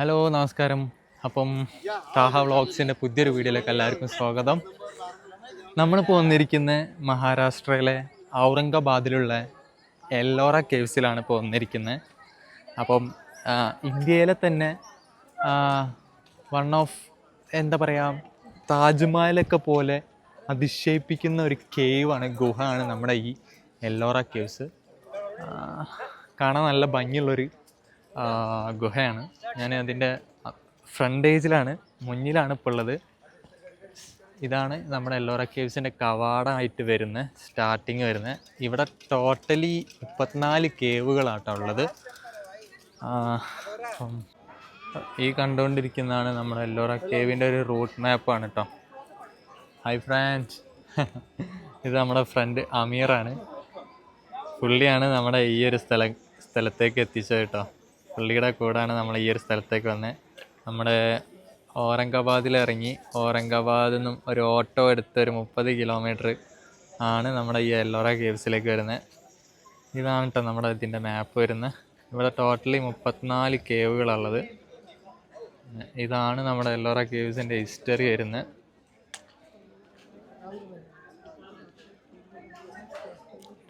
Hello നമസ്കാരം. അപ്പം താഹ വ്ളോഗ്സിന്റെ പുതിയൊരു വീഡിയോയിലേക്ക് എല്ലാവർക്കും സ്വാഗതം. നമ്മളിപ്പോൾ വന്നിരിക്കുന്ന മഹാരാഷ്ട്രയിലെ ഔറംഗാബാദിലുള്ള എല്ലോറ കേവ്സിലാണ് ഇപ്പോൾ വന്നിരിക്കുന്നത് അപ്പം ഇന്ത്യയിലെ തന്നെ വൺ ഓഫ് എന്താ പറയുക താജ്മഹലൊക്കെ പോലെ അതിശയിപ്പിക്കുന്ന ഒരു കേവാണ് ഗുഹയാണ് നമ്മുടെ ഈ എല്ലോറ കേവ്സ്. കാണാൻ നല്ല ഭംഗിയുള്ളൊരു ഗുഹയാണ്. ഞാൻ അതിന്റെ ഫ്രണ്ടേജിലാണ് മുന്നിലാണ് ഇപ്പോൾ ഉള്ളത്. ഇതാണ് നമ്മുടെ എല്ലോറ കേവ്സിന്റെ കവാടമായിട്ട് വരുന്ന സ്റ്റാർട്ടിങ് വരുന്നത് ഇവിടെ ടോട്ടലി മുപ്പത്തിനാല് കേവുകളാട്ടോ ഉള്ളത്. ഈ കണ്ടുകൊണ്ടിരിക്കുന്നതാണ് നമ്മുടെ എല്ലോറ കേവിന്റെ ഒരു റൂട്ട് മാപ്പാണ് കേട്ടോ ഹൈ ഫ്രാൻസ് ഇത് നമ്മുടെ ഫ്രണ്ട് അമീറാണ് പുള്ളിയാണ് നമ്മുടെ ഈ ഒരു സ്ഥലം സ്ഥലത്തേക്ക് എത്തിച്ചത് കേട്ടോ പുള്ളിയുടെ കൂടാണ് നമ്മൾ ഈ ഒരു സ്ഥലത്തേക്ക് വന്നത് നമ്മുടെ ഔറംഗാബാദിൽ ഇറങ്ങി ഔറംഗാബാദിൽ നിന്നും ഒരു ഓട്ടോ എടുത്ത് ഒരു മുപ്പത് കിലോമീറ്റർ ആണ് നമ്മുടെ ഈ എല്ലോറ കേവ്സിലേക്ക് വരുന്നത് ഇതാണ് കേട്ടോ നമ്മുടെ ഇതിന്റെ മാപ്പ് വരുന്നത്. ഇവിടെ ടോട്ടലി മുപ്പത്തിനാല് കേവുകളുള്ളത് ഇതാണ് നമ്മുടെ എല്ലോറ കേവ്സിന്റെ ഹിസ്റ്ററി വരുന്നത്.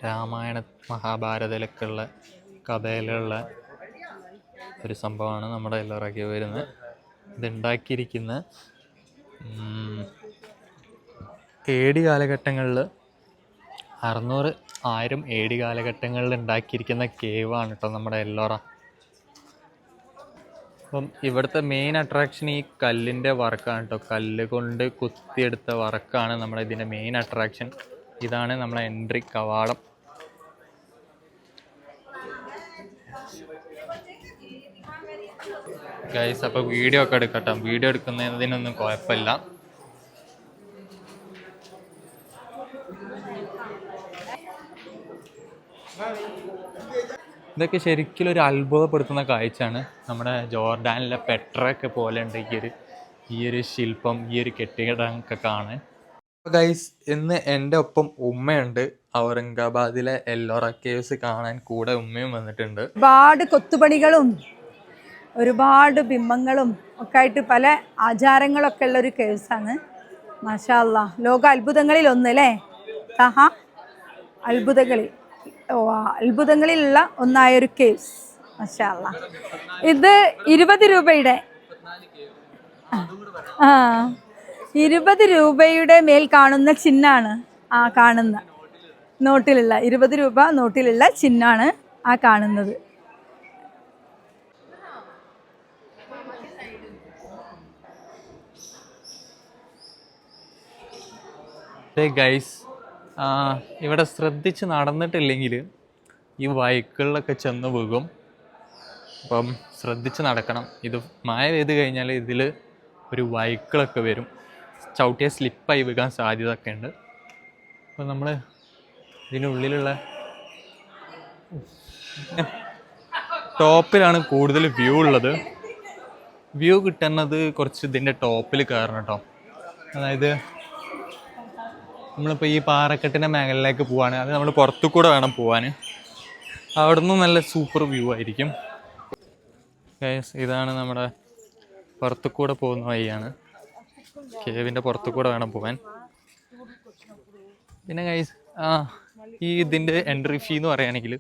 രാമായണ മഹാഭാരതയിലൊക്കെയുള്ള കഥയിലുള്ള ഒരു സംഭവമാണ് നമ്മുടെ എല്ലാവരൊക്കെ വരുന്നത്. ഇതുണ്ടാക്കിയിരിക്കുന്ന ഉം, ഏടി കാലഘട്ടങ്ങളിൽ അറുന്നൂറ് ആയിരം ഏടി കാലഘട്ടങ്ങളിൽ ഉണ്ടാക്കിയിരിക്കുന്ന കേവാണ് കേട്ടോ നമ്മുടെ എല്ലോറ. അപ്പം ഇവിടുത്തെ മെയിൻ അട്രാക്ഷൻ ഈ കല്ലിന്റെ വർക്കാണ് കേട്ടോ കല്ല് കൊണ്ട് കുത്തിയെടുത്ത വർക്കാണ് നമ്മുടെ ഇതിന്റെ മെയിൻ അട്രാക്ഷൻ ഇതാണ് നമ്മുടെ എൻട്രി കവാടം. ഗൈസ് അപ്പോൾ വീഡിയോ ഒക്കെ എടുക്കട്ടെ. വീഡിയോ എടുക്കുന്നതിനൊന്നും കുഴപ്പമില്ല. ഇതൊക്കെ ശരിക്കും ഒരു അത്ഭുതപ്പെടുത്തുന്ന കാഴ്ചയാണ് നമ്മുടെ ജോർഡാനിലെ പെട്രൊക്കെ പോലെ ഉണ്ട് ഈ ഒരു ഈ ഒരു ശില്പം ഈ ഒരു കെട്ടിടം ഒക്കെ കാണാൻ. ഗൈസ് ഇന്ന് എന്റെ ഒപ്പം ഉമ്മയുണ്ട്. ഔറംഗാബാദിലെ എല്ലോറ കേവ്സ് കാണാൻ കൂടെ ഉമ്മയും വന്നിട്ടുണ്ട്. ഒരുപാട് കൊത്തുപണികളും ഒരുപാട് ബിംബങ്ങളും ഒക്കെ ആയിട്ട് പല ആചാരങ്ങളൊക്കെ ഉള്ള ഒരു കേസാണ് മാഷാ അല്ലാ ലോക അത്ഭുതങ്ങളിൽ ഒന്ന് അല്ലേ താഹ അത്ഭുതങ്ങളിൽ. ഓ അത്ഭുതങ്ങളിലുള്ള ഒന്നായ ഒരു കേസ് മാഷാ ഇത് ഇരുപത് രൂപയുടെ ആ ഇരുപത് രൂപയുടെ മേൽ കാണുന്ന ചിഹ്നാണ് ആ കാണുന്ന. നോട്ടിലുള്ള ഇരുപത് രൂപ നോട്ടിലുള്ള ചിഹ്നാണ് ആ കാണുന്നത്. ഗൈസ് ഇവിടെ ശ്രദ്ധിച്ച് നടന്നിട്ടില്ലെങ്കിൽ ഈ വൈക്കിളിലൊക്കെ ചെന്ന് പോകും. അപ്പം ശ്രദ്ധിച്ച് നടക്കണം. ഇത് മഴ പെയ്ത് കഴിഞ്ഞാൽ ഇതിൽ ഒരു വൈക്കിളൊക്കെ വരും. ചവിട്ടിയ സ്ലിപ്പായി വീകാൻ സാധ്യത ഒക്കെ ഉണ്ട്. അപ്പോൾ നമ്മൾ ഇതിനുള്ളിലുള്ള ടോപ്പിലാണ് കൂടുതൽ വ്യൂ ഉള്ളത്. വ്യൂ കിട്ടുന്നത് കുറച്ച് ഇതിന്റെ ടോപ്പിൽ കയറണം കേട്ടോ അതായത് നമ്മളിപ്പോൾ ഈ പാറക്കെട്ടിന്റെ മേഖലയിലേക്ക് പോവാണ്. അത് നമ്മൾ പുറത്തു കൂടെ വേണം പോവാൻ അവിടെ നിന്ന് നല്ല സൂപ്പർ വ്യൂ ആയിരിക്കും. ഇതാണ് നമ്മുടെ പുറത്തു കൂടെ പോകുന്ന വഴിയാണ്. കേവിന്റെ പുറത്തു കൂടെ വേണം പോവാൻ. പിന്നെ ഗൈസ് ആ ഈ ഇതിന്റെ എൻട്രി ഫീ എന്ന് പറയുകയാണെങ്കിൽ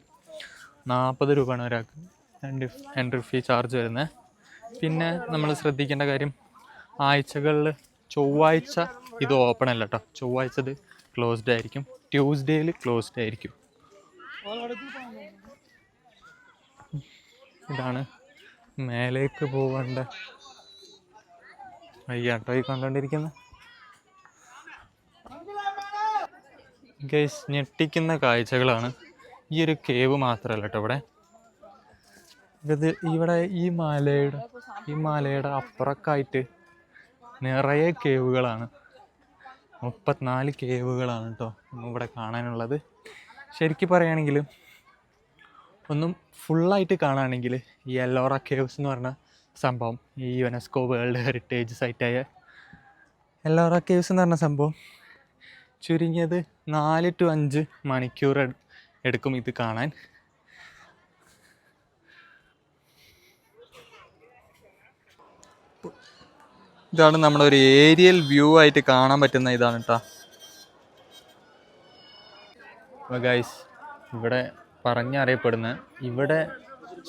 നാൽപ്പത് രൂപയാണ് ഒരാൾക്ക്. എൻട്രി ഫീ ചാർജ് വരുന്നത്. പിന്നെ നമ്മൾ ശ്രദ്ധിക്കേണ്ട കാര്യം ആഴ്ചകളിൽ ചൊവ്വാഴ്ച ഇത് ഓപ്പൺ അല്ല കേട്ടോ ചൊവ്വാഴ്ച ഇത് ക്ലോസ്ഡ് ആയിരിക്കും. ട്യൂസ്ഡേയിൽ ക്ലോസ്ഡ് ആയിരിക്കും. ഇതാണ് മേലേക്ക് പോകേണ്ട വയ്യാട്ടോ ഈ കണ്ടുകൊണ്ടിരിക്കുന്നത് ഗൈസ് ഞെട്ടിക്കുന്ന കാഴ്ചകളാണ്. ഈ ഒരു കേവ് മാത്രമല്ല കേട്ടോ ഇവിടെ. ഇത് ഇവിടെ ഈ മലയുടെ ഈ മലയുടെ അപ്പുറക്കായിട്ട് നിറയെ കേവുകളാണ് മുപ്പത്തിനാല് കേവുകളാണ് കേട്ടോ ഇവിടെ കാണാനുള്ളത്. ശരിക്കും പറയുകയാണെങ്കിൽ ഒന്നും ഫുള്ളായിട്ട് കാണുകയാണെങ്കിൽ ഈ എല്ലോറ കേവ്സ് എന്ന് പറഞ്ഞ സംഭവം ഈ യുനെസ്കോ വേൾഡ് ഹെറിറ്റേജ് സൈറ്റായ എല്ലോറ കേവ്സ് എന്ന് പറഞ്ഞ സംഭവം ചുരുങ്ങിയത് നാല് ടു അഞ്ച് മണിക്കൂർ എടുക്കും ഇത് കാണാൻ. ഇതാണ് നമ്മുടെ ഒരു ഏരിയൽ വ്യൂ ആയിട്ട് കാണാൻ പറ്റുന്ന ഇതാണ് കേട്ടോ ഗൈസ് ഇവിടെ പറഞ്ഞറിയപ്പെടുന്ന ഇവിടെ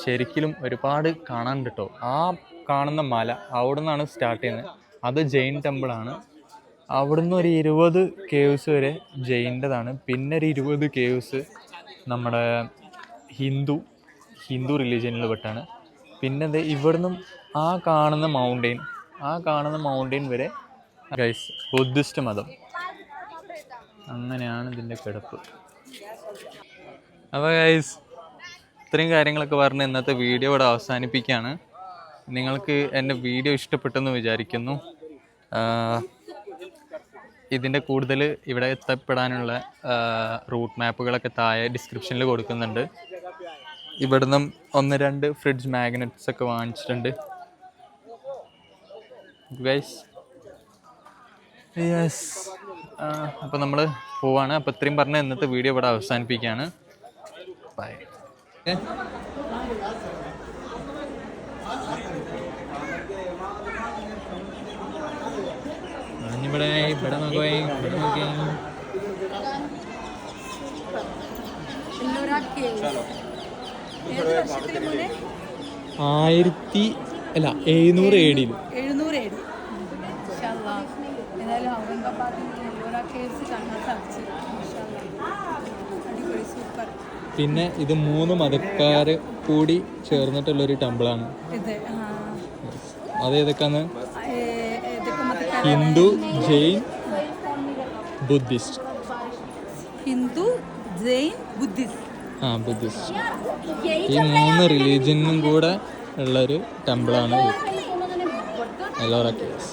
ശരിക്കും ഒരുപാട് കാണാൻ കിട്ടോ ആ കാണുന്ന മല അവിടെ നിന്നാണ് സ്റ്റാർട്ട് ചെയ്യുന്നത്. അത് ജെയിൻ ടെമ്പിളാണ് അവിടുന്ന് ഒരു ഇരുപത് കേവ്സ് വരെ ജെയിന്റെതാണ് പിന്നെ ഒരു ഇരുപത് കേവ്സ് നമ്മുടെ ഹിന്ദു ഹിന്ദു റിലീജിയനിൽ പെട്ടാണ്. പിന്നെ ഇവിടുന്നും ആ കാണുന്ന മൗണ്ടെയിൻ ആ കാണുന്ന മൗണ്ടൻ വരെ. ഗൈസ് ബുദ്ധിസ്റ്റ് മതം. അങ്ങനെയാണ് ഇതിന്റെ കിടപ്പ്. അപ്പോൾ ഗൈസ് ഇത്രയും കാര്യങ്ങളൊക്കെ പറഞ്ഞ് ഇന്നത്തെ വീഡിയോ ഇവിടെ അവസാനിപ്പിക്കുകയാണ് നിങ്ങൾക്ക് എന്റെ വീഡിയോ ഇഷ്ടപ്പെട്ടെന്ന് വിചാരിക്കുന്നു. ഇതിന്റെ കൂടുതൽ ഇവിടെ എത്തപ്പെടാനുള്ള റൂട്ട് മാപ്പുകളൊക്കെ താഴെ ഡിസ്ക്രിപ്ഷനിൽ കൊടുക്കുന്നുണ്ട്. ഇവിടുന്ന് ഒന്ന് രണ്ട് ഫ്രിഡ്ജ് മാഗ്നറ്റ്സ് ഒക്കെ വാങ്ങിച്ചിട്ടുണ്ട്. ഗൈസ്. യെസ് അപ്പോൾ നമ്മൾ പോവാണ്. അപ്പോൾ ഇത്രയും പറഞ്ഞ ഇന്നത്തെ വീഡിയോ ഇവിടെ അവസാനിപ്പിക്കുകയാണ്. ബൈ ഇവിടെ ഇവിടെ നോക്കേ ഇവിടെ നോക്കേ ഏത് വർഷത്തിൽ മോനെ? ആയിരത്തി അല്ല എഴുന്നൂറ് എ കാണാൻ. അടിപൊളി സൂപ്പർ. പിന്നെ ഇത് മൂന്ന് മതക്കാർ കൂടി ചേർന്നിട്ടുള്ള ഒരു ടെമ്പിളാണ്. ഇത് അത് ഏതൊക്കെയാണ്? ഹിന്ദു ജെയിൻ ബുദ്ധിസ്റ്റ്. ഹിന്ദു ജെയിൻ ബുദ്ധിസ്റ്റ്. ആ ബുദ്ധിസ്റ്റ്. ഈ മൂന്ന് റിലീജിയനും കൂടെ ഉള്ളൊരു ടെമ്പിളാണ് എലോറ കേവ്സ്